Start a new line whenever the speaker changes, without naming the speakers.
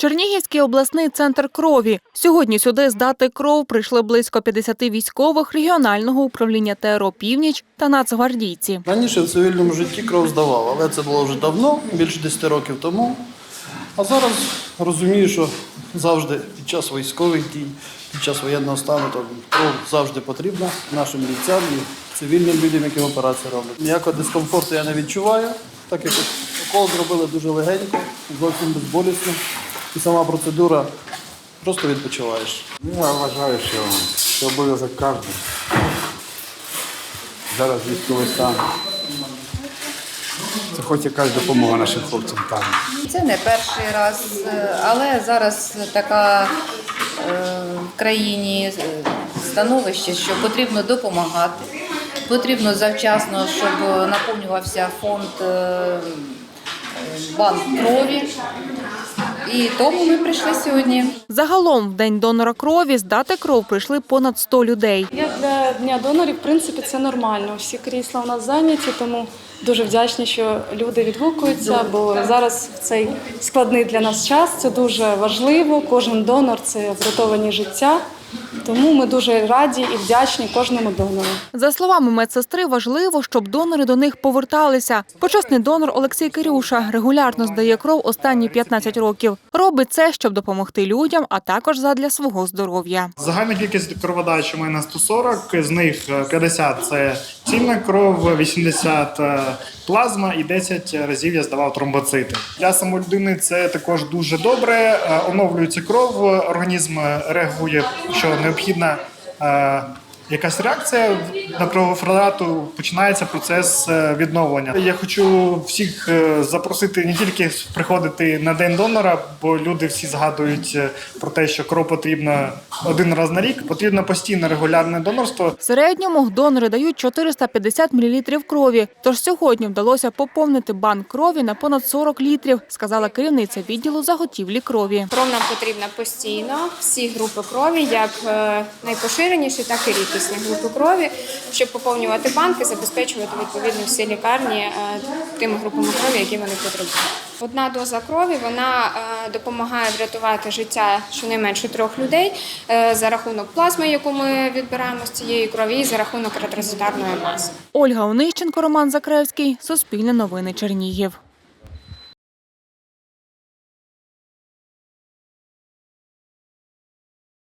Чернігівський обласний центр крові. Сьогодні сюди здати кров прийшли близько 50 військових регіонального управління ТРО «Північ» та нацгвардійці.
Раніше в цивільному житті кров здавав, але це було вже давно, більше 10 років тому. А зараз розумію, що завжди під час військових дій, під час воєнного стану, то кров завжди потрібна нашим бійцям і цивільним людям, які операції роблять. Ніякого дискомфорту я не відчуваю, так як укол зробили дуже легенько, зовсім безболісно. І сама процедура просто відпочиваєш.
Ну, я вважаю, що це обов'язок кожного. Зараз військовий стан. Це хоч якась допомога нашим хлопцям там.
Це не перший раз, е, але зараз така е, в країні е, становище, що потрібно допомагати. Потрібно завчасно, щоб наповнювався фонд банк крові. І тому ми прийшли сьогодні.
Загалом в день донора крові здати кров прийшли понад 100 людей.
Як для дня донорів, в принципі, це нормально. Всі крісла у нас зайняті, тому дуже вдячні, що люди відгукуються, бо зараз в цей складний для нас час це дуже важливо. Кожен донор це врятовані життя. Тому ми дуже раді і вдячні кожному донору.
За словами медсестри, важливо, щоб донори до них поверталися. Почесний донор Олексій Кирюша регулярно здає кров останні 15 років. Робить це, щоб допомогти людям, а також задля свого здоров'я.
Загальна кількість кроводач у мене 140, з них е, 50 – це цільна кров, 80 – е, плазма і 10 разів я здавав тромбоцити. Для самої людини це також дуже добре. Е, Оновлюється кров, організм реагує, що необхідна е, якась реакція на кровофрату, починається процес е, відновлення. Я хочу всіх е, запросити не тільки приходити на день донора, бо люди всі згадують е, про те, що кров потрібна один раз на рік. Потрібно постійне регулярне донорство.
В середньому донори дають 450 мл крові. Тож сьогодні вдалося поповнити банк крові на понад 40 літрів, сказала керівниця відділу заготівлі крові.
Кров нам потрібна постійно, всі групи крові, як найпоширеніші, так і рідкісні групи крові, щоб поповнювати банки, забезпечувати відповідно всі лікарні е, тими групами крові, які вони потребують. Одна доза крові вона е, допомагає врятувати життя щонайменше трьох людей е, за рахунок плазми, яку ми відбираємо з цієї крові, і за рахунок ретрозитарної маси.
Ольга Онищенко, Роман Закревський, Суспільне новини Чернігів.